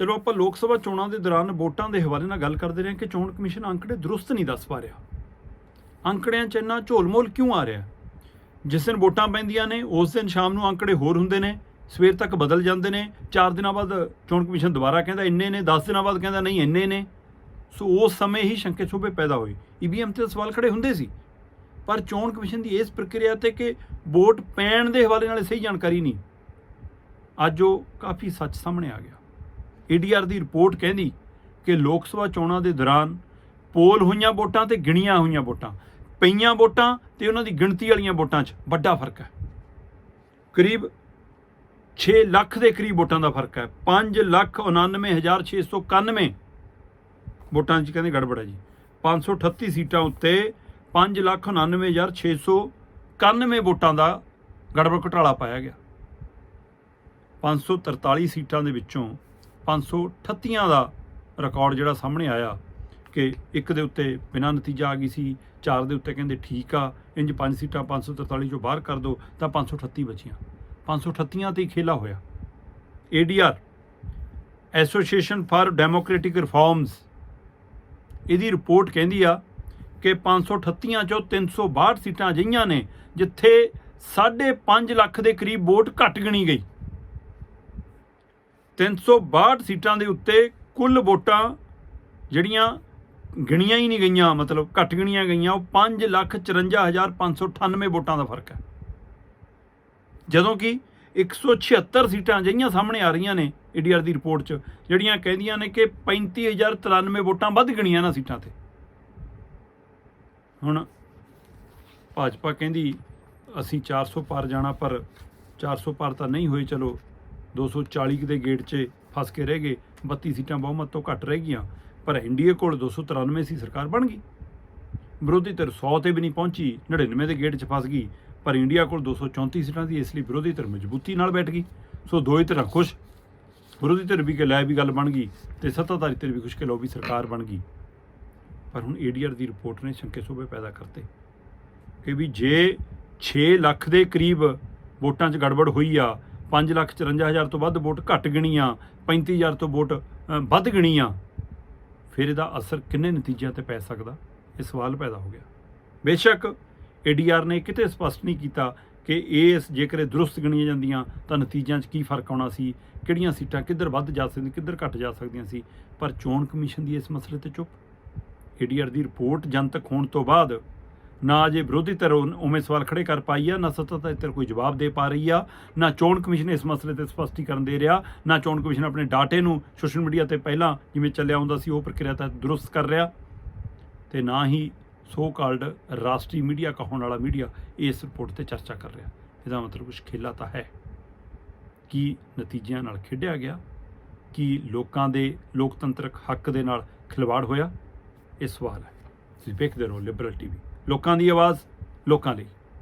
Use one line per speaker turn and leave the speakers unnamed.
ਚਲੋ ਆਪਾਂ ਲੋਕ ਸਭਾ ਚੋਣਾਂ ਦੇ ਦੌਰਾਨ ਵੋਟਾਂ ਦੇ ਹਵਾਲੇ ਨਾਲ ਗੱਲ ਕਰਦੇ ਰਹੇ ਕਿ ਚੋਣ ਕਮਿਸ਼ਨ ਅੰਕੜੇ ਦਰੁਸਤ ਨਹੀਂ ਦੱਸ ਪਾ ਰਿਹਾ। ਅੰਕੜਿਆਂ 'ਚ ਇੰਨਾ ਝੋਲਮੋਲ ਕਿਉਂ ਆ ਰਿਹਾ? ਜਿਸ ਦਿਨ ਵੋਟਾਂ ਪੈਂਦੀਆਂ ਨੇ, ਉਸ ਦਿਨ ਸ਼ਾਮ ਨੂੰ ਅੰਕੜੇ ਹੋਰ ਹੁੰਦੇ ਨੇ, ਸਵੇਰ ਤੱਕ ਬਦਲ ਜਾਂਦੇ ਨੇ 4 ਦਿਨਾਂ ਬਾਅਦ ਚੋਣ ਕਮਿਸ਼ਨ ਦੁਬਾਰਾ ਕਹਿੰਦਾ ਇੰਨੇ ਨੇ 10 ਦਿਨਾਂ ਬਾਅਦ ਕਹਿੰਦਾ ਨਹੀਂ, ਇੰਨੇ ਨੇ। ਸੋ ਉਸ ਸਮੇਂ ਹੀ ਸ਼ੰਕੇ ਸ਼ੁਬੇ ਪੈਦਾ ਹੋਏ। ਈਵੀਐਮ ਤੇ ਸਵਾਲ ਖੜੇ ਹੁੰਦੇ ਸੀ। ਪਰ ਚੋਣ ਕਮਿਸ਼ਨ ਦੀ ਇਸ ਪ੍ਰਕਿਰਿਆ ਤੇ ਕਿ ਵੋਟ ਪੈਣ ਦੇ ਹਵਾਲੇ ਨਾਲ ਸਹੀ ਜਾਣਕਾਰੀ ਨਹੀਂ, ਅੱਜ ਉਹ ਕਾਫੀ ਸੱਚ ਸਾਹਮਣੇ ਆ ਗਿਆ। ਏਡੀਆਰ ਦੀ ਰਿਪੋਰਟ ਕਹਿੰਦੀ ਕਿ ਲੋਕ ਸਭਾ ਚੋਣਾਂ ਦੇ ਦੌਰਾਨ ਪੋਲ ਹੋਈਆਂ ਵੋਟਾਂ ਤੇ ਗਿਣੀਆਂ ਹੋਈਆਂ ਵੋਟਾਂ। ਪਈਆਂ ਵੋਟਾਂ ਤੇ ਉਹਨਾਂ ਦੀ ਗਿਣਤੀ ਵਾਲੀਆਂ ਵੋਟਾਂ 'ਚ ਵੱਡਾ ਫ਼ਰਕ ਹੈ। ਕਰੀਬ 6 ਲੱਖ ਦੇ ਕਰੀਬ ਵੋਟਾਂ ਦਾ ਫ਼ਰਕ ਹੈ। 5 ਲੱਖ 99691 ਵੋਟਾਂ 'ਚ ਕਹਿੰਦੇ ਗੜਬੜ ਹੈ ਜੀ। 538 ਸੀਟਾਂ ਉੱਤੇ 5 ਲੱਖ 99691 ਵੋਟਾਂ ਦਾ ਗੜਬੜ ਘਟਾਲਾ ਪਾਇਆ ਗਿਆ। 543 ਸੀਟਾਂ ਦੇ ਵਿੱਚੋਂ 538 ਦਾ ਰਿਕਾਰਡ ਜਿਹੜਾ ਸਾਹਮਣੇ ਆਇਆ ਕਿ ਇੱਕ ਦੇ ਉੱਤੇ ਬਿਨਾਂ ਨਤੀਜਾ ਆ ਗਈ ਸੀ, ਚਾਰ ਦੇ ਉੱਤੇ ਕਹਿੰਦੇ ਠੀਕ ਆ ਇੰਜ ਪੰਜ ਸੀਟਾਂ 543 ਚੋਂ ਬਾਹਰ ਕਰ ਦੋ, ਤਾਂ 538 ਬਚੀਆਂ। 538 ਤੇ ਹੀ ਖੇਲਾ ਹੋਇਆ। ADR association for democratic reforms ਇਹਦੀ ਰਿਪੋਰਟ ਕਹਿੰਦੀ ਆ ਕਿ 538 ਚੋਂ 362 ਸੀਟਾਂ ਅਜਿਹੀਆਂ ਨੇ ਜਿੱਥੇ 5.5 ਲੱਖ ਦੇ ਕਰੀਬ ਵੋਟ ਘੱਟ ਗਣੀ ਗਈ। 362 ਸੀਟਾਂ ਦੇ ਉੱਤੇ ਕੁੱਲ ਵੋਟਾਂ ਜਿਹੜੀਆਂ ਗਿਣੀਆਂ ਹੀ ਨਹੀਂ ਗਈਆਂ, ਮਤਲਬ ਘੱਟ ਗਿਣੀਆਂ ਗਈਆਂ, ਉਹ 554598 ਵੋਟਾਂ ਦਾ ਫ਼ਰਕ ਹੈ। ਜਦੋਂ ਕਿ 176 ਸੀਟਾਂ ਅਜਿਹੀਆਂ ਸਾਹਮਣੇ ਆ ਰਹੀਆਂ ਨੇ ਏਡੀਆਰ ਦੀ ਰਿਪੋਰਟ 'ਚ, ਜਿਹੜੀਆਂ ਕਹਿੰਦੀਆਂ ਨੇ ਕਿ 35093 ਵੋਟਾਂ ਵੱਧ ਗਿਣੀਆਂ ਨਾ ਸੀਟਾਂ ਤੇ। ਹੁਣ ਭਾਜਪਾ ਕਹਿੰਦੀ, ਅਸੀਂ 400 ਪਾਰ ਜਾਣਾ, ਪਰ 400 ਪਾਰ ਤਾਂ ਨਹੀਂ ਹੋਏ, ਚਲੋ 240 ਦੇ ਗੇਟ 'ਚ ਫਸ ਕੇ ਰਹਿ ਗਏ। 32 ਸੀਟਾਂ ਬਹੁਮਤ ਤੋਂ ਘੱਟ ਰਹਿ ਗਈਆਂ। ਪਰ ਐਨਡੀਏ ਕੋਲ 293 ਸੀ ਸਰਕਾਰ ਬਣ ਗਈ। ਵਿਰੋਧੀ ਧਿਰ 100 ਤੇ ਵੀ ਨਹੀਂ ਪਹੁੰਚੀ 99 ਦੇ ਗੇਟ 'ਚ ਫਸ ਗਈ। ਪਰ ਇੰਡੀਆ ਕੋਲ 234 ਸੀਟਾਂ ਸੀ, ਇਸ ਲਈ ਵਿਰੋਧੀ ਧਿਰ ਮਜ਼ਬੂਤੀ ਨਾਲ ਬੈਠ ਗਈ। ਸੋ ਦੋਏ ਧਿਰਾਂ ਖੁਸ਼। ਵਿਰੋਧੀ ਧਿਰ ਵੀ ਕਿ ਲੈ ਵੀ ਗੱਲ ਬਣ ਗਈ ਤੇ ਸੱਤਾਧਾਰੀ ਧਿਰ ਵੀ ਖੁਸ਼ ਕਿ ਲਓ ਵੀ ਸਰਕਾਰ ਬਣ ਗਈ। ਪਰ ਹੁਣ ਏਡੀਆਰ ਦੀ ਰਿਪੋਰਟ ਨੇ ਸ਼ੰਕੇ ਸੋਬੇ ਪੈਦਾ ਕਰਤੇ। ਕਿ ਵੀ ਜੇ 6 ਲੱਖ ਦੇ ਕਰੀਬ ਵੋਟਾਂ 'ਚ ਗੜਬੜ ਹੋਈ ਆ 5 ਲੱਖ 54 ਹਜ਼ਾਰ ਤੋਂ ਵੱਧ ਵੋਟ ਘੱਟ ਗਿਣੀਆਂ 35000 ਤੋਂ ਵੋਟ ਅ, ਵੱਧ ਗਿਣੀਆਂ। ਫਿਰ ਇਹਦਾ ਅਸਰ ਕਿੰਨੇ ਨਤੀਜਿਆਂ ਤੇ ਪੈ ਸਕਦਾ? ਇਹ ਸਵਾਲ ਪੈਦਾ ਹੋ ਗਿਆ। ਬੇਸ਼ੱਕ ਏਡੀਆਰ ਨੇ ਕਿਤੇ ਸਪਸ਼ਟ ਨਹੀਂ ਕੀਤਾ ਕਿ ਇਸ ਜੇਕਰ ਇਹ ਦਰੁਸਤ ਗਿਣੀਆਂ ਜਾਂਦੀਆਂ ਤਾਂ ਨਤੀਜਿਆਂ 'ਚ ਕੀ ਫ਼ਰਕ ਆਉਣਾ ਸੀ ਕਿਹੜੀਆਂ ਸੀਟਾਂ ਕਿੱਧਰ ਵੱਧ ਜਾ ਸਕਦੀਆਂ ਕਿੱਧਰ ਘੱਟ ਜਾ ਸਕਦੀਆਂ ਸੀ। ਪਰ ਚੋਣ ਕਮਿਸ਼ਨ ਦੀ ਇਸ ਮਸਲੇ ਤੇ ਚੁੱਪ। ਏਡੀਆਰ ਦੀ ਰਿਪੋਰਟ ਜਨਤਕ ਹੋਣ ਤੋਂ ਬਾਅਦ ਨਾ ਅਜੇ ਵਿਰੋਧੀ ਧਿਰ ਉਵੇਂ ਸਵਾਲ ਖੜੇ ਕਰ ਪਾਈ ਆ, ਨਾ ਸੱਤਾਧਾਰੀ ਧਿਰ ਕੋਈ ਜਵਾਬ ਦੇ ਪਾ ਰਹੀ ਆ, ਨਾ ਚੋਣ ਕਮਿਸ਼ਨ ਇਸ ਮਸਲੇ ਤੇ ਸਪਸ਼ਟੀਕਰਨ ਦੇ ਰਿਹਾ, ਨਾ ਚੋਣ ਕਮਿਸ਼ਨ ਆਪਣੇ ਡਾਟੇ ਨੂੰ ਸੋਸ਼ਲ ਮੀਡੀਆ ਤੇ ਪਹਿਲਾਂ ਜਿਵੇਂ ਚੱਲਿਆ ਹੁੰਦਾ ਸੀ, ਉਹ ਪ੍ਰਕਿਰਿਆ ਤਾਂ ਦਰੁਸਤ ਕਰ ਰਿਹਾ ਤੇ ਨਾ ਹੀ ਸੋ ਕਾਲਡ ਰਾਸ਼ਟਰੀ ਮੀਡੀਆ ਕਹਾਉਣ ਵਾਲਾ ਮੀਡੀਆ ਇਸ ਰਿਪੋਰਟ ਤੇ ਚਰਚਾ ਕਰ ਰਿਹਾ। ਇਹਦਾ ਮਤਲਬ ਕੁਝ ਖੇਲਾ ਤਾਂ ਹੈ। ਕਿ ਨਤੀਜਿਆਂ ਨਾਲ ਖੇਡਿਆ ਗਿਆ? ਕਿ ਲੋਕਾਂ ਦੇ ਲੋਕਤੰਤਰਕ ਹੱਕ ਦੇ ਨਾਲ ਖਿਲਵਾੜ ਹੋਇਆ? ਇਹ ਸਵਾਲ ਹੈ। ਤੁਸੀਂ ਵੇਖਦੇ ਰਹੋ ਲਿਬਰਲ ਟੀਵੀ ਲੋਕਾਂ ਦੀ ਆਵਾਜ਼ ਲੋਕਾਂ ਲਈ।